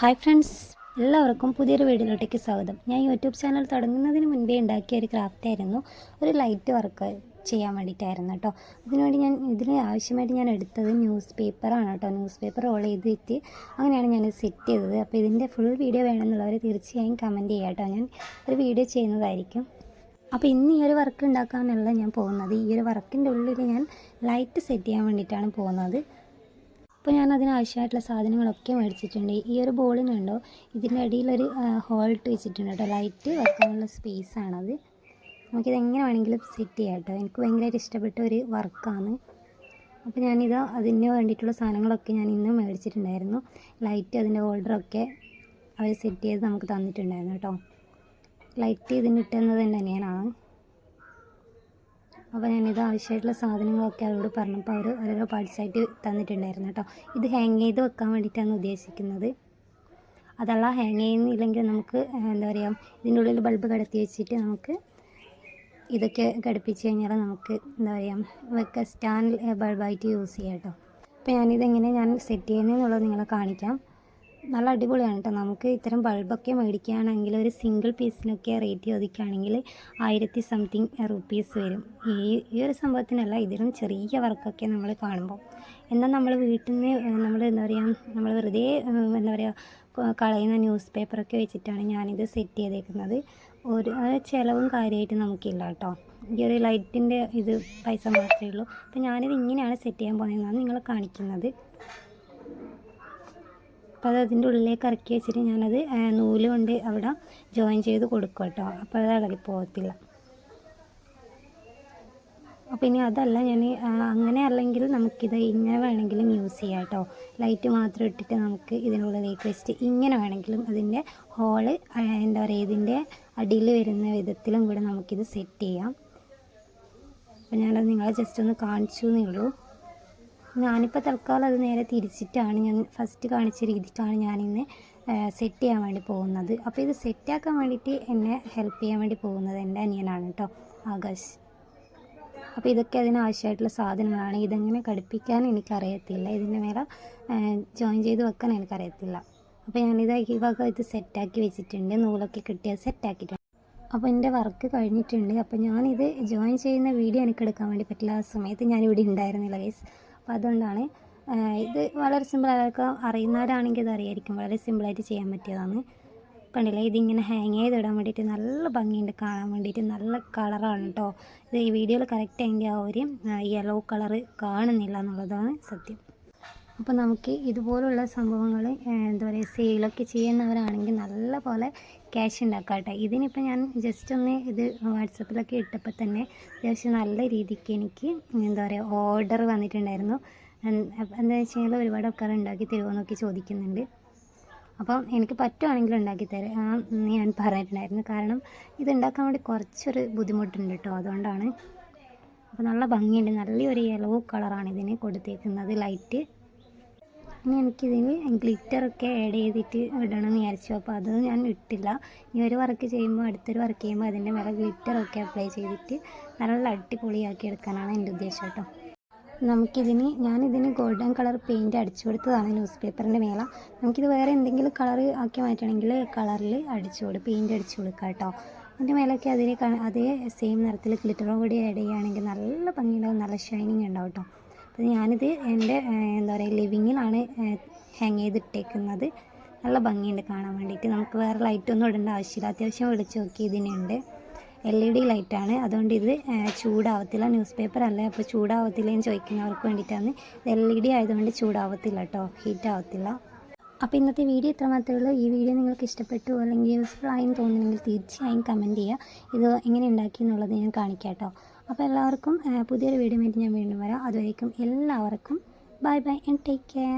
Hi friends എല്ലാവർക്കും പുതിയൊരു വീഡിയോയിലോട്ടേക്ക് സ്വാഗതം. ഞാൻ യൂട്യൂബ് ചാനൽ തുടങ്ങുന്നതിന് മുൻപേ ഉണ്ടാക്കിയ ഒരു ക്രാഫ്റ്റ് ആയിരുന്നു. ഒരു ലൈറ്റ് വർക്ക് ചെയ്യാൻ വേണ്ടിയിട്ടായിരുന്നു കേട്ടോ അതിനുവേണ്ടി ഞാൻ ഇതിന് ആവശ്യമായിട്ട് ഞാൻ എടുത്തത് ന്യൂസ് പേപ്പറാണ് കേട്ടോ ന്യൂസ് പേപ്പർ റോൾ ചെയ്തിട്ട് അങ്ങനെയാണ് ഞാൻ സെറ്റ് ചെയ്തത്. അപ്പോൾ ഇതിന്റെ ഫുൾ വീഡിയോ വേണമെന്നുള്ളവർ തീർച്ചയായും കമന്റ് ചെയ്യാം കേട്ടോ ഞാൻ ഒരു വീഡിയോ ചെയ്യുന്നതായിരിക്കും. അപ്പോൾ ഇന്ന് ഈ ഒരു വർക്ക് ഉണ്ടാക്കാനല്ല ഞാൻ പോകുന്നത്. ഈ ഒരു വർക്കിന്റെ ഉള്ളിൽ ഞാൻ ലൈറ്റ് സെറ്റ് ചെയ്യാൻ വേണ്ടിയിട്ടാണ് പോകുന്നത്. അപ്പോൾ ഞാൻ അതിനാവശ്യമായിട്ടുള്ള സാധനങ്ങളൊക്കെ മേടിച്ചിട്ടുണ്ട്. ഈ ഒരു ബോളിനുണ്ടോ ഇതിന്റെ അടിയിലൊരു ഹോൾട്ട് വെച്ചിട്ടുണ്ട് കേട്ടോ. ലൈറ്റ് വെക്കാനുള്ള സ്പേസ് ആണത്. നമുക്കിത് എങ്ങനെ വേണമെങ്കിലും സെറ്റ് ചെയ്യാം കേട്ടോ. എനിക്ക് ഭയങ്കരമായിട്ട് ഇഷ്ടപ്പെട്ട ഒരു വർക്കാണ് അപ്പോൾ ഞാനിത് അതിന് വേണ്ടിയിട്ടുള്ള സാധനങ്ങളൊക്കെ ഞാൻ ഇന്ന് മേടിച്ചിട്ടുണ്ടായിരുന്നു. ലൈറ്റ് അതിന്റെ ഹോൾഡറൊക്കെ അവർ സെറ്റ് ചെയ്ത് നമുക്ക് തന്നിട്ടുണ്ടായിരുന്നു കേട്ടോ. ലൈറ്റ് ഇതിന് ഇട്ടുന്നത് തന്നെയാണ് അപ്പോൾ ഞാനിത് ആവശ്യമായിട്ടുള്ള സാധനങ്ങളൊക്കെ അവരോട് പറഞ്ഞപ്പോൾ അവർ ഓരോരോ പാർട്സായിട്ട് തന്നിട്ടുണ്ടായിരുന്നു കേട്ടോ. ഇത് ഹാങ് ചെയ്ത് വെക്കാൻ വേണ്ടിയിട്ടാണ് ഉദ്ദേശിക്കുന്നത്. അതല്ല ഹാങ് ചെയ്യുന്നില്ലെങ്കിൽ നമുക്ക് എന്താ പറയുക ഇതിന്റെ ഉള്ളിൽ ബൾബ് കടത്തി വെച്ചിട്ട് നമുക്ക് ഇതൊക്കെ ഘടിപ്പിച്ച് കഴിഞ്ഞാൽ നമുക്ക് എന്താ പറയുക വെക്ക സ്റ്റാൻഡ് ബൾബായിട്ട് യൂസ് ചെയ്യാം കേട്ടോ. അപ്പോൾ ഞാനിതെങ്ങനെ ഞാൻ സെറ്റ് ചെയ്യുന്നതെന്നുള്ളത് നിങ്ങളെ കാണിക്കാം. നല്ല അടിപൊളിയാണ് കേട്ടോ. നമുക്ക് ഇത്തരം ബൾബൊക്കെ മേടിക്കുകയാണെങ്കിൽ ഒരു സിംഗിൾ പീസിനൊക്കെ റേറ്റ് ചോദിക്കുകയാണെങ്കിൽ ആയിരത്തി സംതിങ് റുപ്പീസ് വരും. ഈ ഈ ഒരു സംഭവത്തിനല്ല ഇതിലും ചെറിയ വർക്കൊക്കെ നമ്മൾ കാണുമ്പോൾ. എന്നാൽ നമ്മൾ വീട്ടിൽ നിന്ന് നമ്മൾ എന്താ പറയുക നമ്മൾ വെറുതെ എന്താ പറയുക കളയുന്ന ന്യൂസ് പേപ്പറൊക്കെ വെച്ചിട്ടാണ് ഞാനിത് സെറ്റ് ചെയ്തേക്കുന്നത്. ഒരു ചിലവും കാര്യമായിട്ട് നമുക്കില്ല കേട്ടോ. ഈ ഒരു ലൈറ്റിന്റെ ഇത് പൈസ മാത്രമേ ഉള്ളൂ. അപ്പോൾ ഞാനിത് ഇങ്ങനെയാണ് സെറ്റ് ചെയ്യാൻ പോകുന്നതെന്നാണ് നിങ്ങളെ കാണിക്കുന്നത്. അപ്പോൾ അത് അതിന്റെ ഉള്ളിലേക്ക് ഇറക്കി വെച്ചിട്ട് ഞാനത് നൂൽ കൊണ്ട് അവിടെ ജോയിൻ ചെയ്ത് കൊടുക്കും കേട്ടോ. അപ്പോൾ അത് ഇളകി പോകത്തില്ല. അപ്പോൾ ഇനി അതല്ല ഞാൻ അങ്ങനെ അല്ലെങ്കിൽ നമുക്കിത് ഇങ്ങനെ വേണമെങ്കിലും യൂസ് ചെയ്യാം കേട്ടോ. ലൈറ്റ് മാത്രം ഇട്ടിട്ട് നമുക്ക് ഇതിനുള്ളിലേക്ക് വെച്ചിട്ട് ഇങ്ങനെ വേണമെങ്കിലും അതിന്റെ ഹോൾ എന്താ പറയുക ഇതിന്റെ അടിയിൽ വരുന്ന വിധത്തിലും കൂടെ നമുക്കിത് സെറ്റ് ചെയ്യാം. അപ്പോൾ ഞാനത് നിങ്ങളെ ജസ്റ്റ് ഒന്ന് കാണിച്ചു എന്നേ ഉള്ളൂ. ഞാനിപ്പോൾ തൽക്കാലം അത് നേരെ തിരിച്ചിട്ടാണ് ഞാൻ ഫസ്റ്റ് കാണിച്ച രീതിക്കാണ് ഞാനിന്ന് സെറ്റ് ചെയ്യാൻ വേണ്ടി പോകുന്നത്. അപ്പോൾ ഇത് സെറ്റാക്കാൻ വേണ്ടിയിട്ട് എന്നെ ഹെൽപ്പ് ചെയ്യാൻ വേണ്ടി പോകുന്നത് എന്റെ അനിയനാണ് കേട്ടോ ആകാശ്. അപ്പോൾ ഇതൊക്കെ അതിനാവശ്യമായിട്ടുള്ള സാധനങ്ങളാണ്. ഇതെങ്ങനെ ഘടിപ്പിക്കാൻ എനിക്കറിയത്തില്ല. ഇതിന്റെ മേലെ ജോയിൻ ചെയ്ത് വെക്കാൻ എനിക്കറിയത്തില്ല. അപ്പോൾ ഞാനിത് ഈ വക ഇത് സെറ്റാക്കി വെച്ചിട്ടുണ്ട്. നൂലൊക്കെ കിട്ടിയത് സെറ്റാക്കിയിട്ടുണ്ട് അപ്പോൾ എന്റെ വർക്ക് കഴിഞ്ഞിട്ടുണ്ട്. അപ്പോൾ ഞാനിത് ജോയിൻ ചെയ്യുന്ന വീഡിയോ എനിക്ക് എടുക്കാൻ വേണ്ടി പറ്റില്ല. ആ സമയത്ത് ഞാനിവിടെ ഉണ്ടായിരുന്നില്ല ഗൈസ് അപ്പോൾ അതുകൊണ്ടാണ് ഇത് വളരെ സിമ്പിൾ അതൊക്കെ അറിയുന്നവരാണെങ്കിൽ ഇത് അറിയായിരിക്കും. വളരെ സിമ്പിളായിട്ട് ചെയ്യാൻ പറ്റിയതാണ്. കണ്ടില്ലേ? ഇതിങ്ങനെ ഹാങ് ചെയ്ത് ഇടാൻ വേണ്ടിയിട്ട് നല്ല ഭംഗിയുണ്ട് കാണാൻ വേണ്ടിയിട്ട് നല്ല കളറാണ് കേട്ടോ ഇത് ഈ വീഡിയോയിൽ കറക്റ്റ് ആയെങ്കിൽ ആ ഒരു യെല്ലോ കളറ് കാണുന്നില്ല എന്നുള്ളതാണ് സത്യം. അപ്പോൾ നമുക്ക് ഇതുപോലുള്ള സംഭവങ്ങൾ എന്താ പറയുക സെയിലൊക്കെ ചെയ്യുന്നവരാണെങ്കിൽ നല്ല പോലെ ക്യാഷ് ഉണ്ടാക്കാം കേട്ടോ. ഇതിനിപ്പോൾ ഞാൻ ജസ്റ്റ് ഒന്ന് ഇത് വാട്സപ്പിലൊക്കെ ഇട്ടപ്പോൾ തന്നെ അത്യാവശ്യം നല്ല രീതിക്ക് എനിക്ക് എന്താ പറയുക ഓർഡർ വന്നിട്ടുണ്ടായിരുന്നു. എന്താ വെച്ച് കഴിഞ്ഞാൽ ഒരുപാട് ആൾക്കാർ ഉണ്ടാക്കി തരുമോ എന്നൊക്കെ ചോദിക്കുന്നുണ്ട്. അപ്പം എനിക്ക് പറ്റുവാണെങ്കിൽ ഉണ്ടാക്കി തരാം ഞാൻ പറഞ്ഞിട്ടുണ്ടായിരുന്നു. കാരണം ഇത് ഉണ്ടാക്കാൻ വേണ്ടി കുറച്ചൊരു ബുദ്ധിമുട്ടുണ്ട് കേട്ടോ അതുകൊണ്ടാണ്. അപ്പോൾ നല്ല ഭംഗിയുണ്ട് നല്ലൊരു യെല്ലോ കളറാണ് ഇതിന് കൊടുത്തേക്കുന്നത് ലൈറ്റ് ഇനി എനിക്കിതിന് ഗ്ലിറ്ററൊക്കെ ആഡ് ചെയ്തിട്ട് ഇടണം എന്ന് വിചാരിച്ചു. അപ്പോൾ അത് ഞാൻ ഇട്ടില്ല. ഇനി ഒരു വർക്ക് ചെയ്യുമ്പോൾ അടുത്തൊരു വർക്ക് ചെയ്യുമ്പോൾ അതിന്റെ മേലെ ഗ്ലിറ്ററൊക്കെ അപ്ലൈ ചെയ്തിട്ട് നല്ല അടിപൊളിയാക്കി എടുക്കാനാണ് എന്റെ ഉദ്ദേശം കേട്ടോ നമുക്കിതിന് ഞാനിതിന് ഗോൾഡൻ കളർ പെയിന്റ് അടിച്ചു കൊടുത്തതാണ് ന്യൂസ് പേപ്പറിന്റെ മേള. നമുക്കിത് വേറെ എന്തെങ്കിലും കളർ ആക്കി മാറ്റണമെങ്കിൽ കളറിൽ അടിച്ചു കൊടുക്കും പെയിന്റ് അടിച്ചു കൊടുക്കാം കേട്ടോ അതിന്റെ മേലൊക്കെ അതിന് അതേ സെയിം നിറത്തിൽ ഗ്ലിറ്ററും കൂടി ആഡ് ചെയ്യുകയാണെങ്കിൽ നല്ല ഭംഗിയുണ്ടാവും നല്ല ഷൈനിങ് ഉണ്ടാവും കേട്ടോ അപ്പോൾ ഞാനിത് എന്റെ എന്താ പറയുക ലിവിങ്ങിലാണ് ഹാങ് ചെയ്തിട്ടേക്കുന്നത്. നല്ല ഭംഗിയുണ്ട് കാണാൻ വേണ്ടിയിട്ട്. നമുക്ക് വേറെ ലൈറ്റൊന്നും ഇടേണ്ട ആവശ്യമില്ല. അത്യാവശ്യം വിളിച്ച് നോക്കി ഇതിനുണ്ട്. എൽ ഇ ഡി ലൈറ്റാണ് അതുകൊണ്ട് ഇത് ചൂടാവത്തില്ല. ന്യൂസ് പേപ്പർ അല്ലേ. അപ്പോൾ ചൂടാവത്തില്ല എന്ന് ചോദിക്കുന്നവർക്ക് വേണ്ടിയിട്ടാണ്. എൽ ഇ ഡി ആയതുകൊണ്ട് ചൂടാവത്തില്ല കേട്ടോ. ഹീറ്റ് ആവത്തില്ല. അപ്പോൾ ഇന്നത്തെ വീഡിയോ ഇത്ര മാത്രമേ ഉള്ളൂ. ഈ വീഡിയോ നിങ്ങൾക്ക് ഇഷ്ടപ്പെട്ടു അല്ലെങ്കിൽ യൂസ്ഫുൾ ആയെന്ന് തോന്നുന്നെങ്കിൽ തീർച്ചയായും കമന്റ് ചെയ്യുക. ഇത് എങ്ങനെ ഉണ്ടാക്കി എന്നുള്ളത് ഞാൻ കാണിക്കാം കേട്ടോ. അപ്പോൾ എല്ലാവർക്കും പുതിയൊരു വീഡിയോ ആയിട്ട് ഞാൻ വീണ്ടും വരാം. അതുവരേക്കും എല്ലാവർക്കും bye bye and take care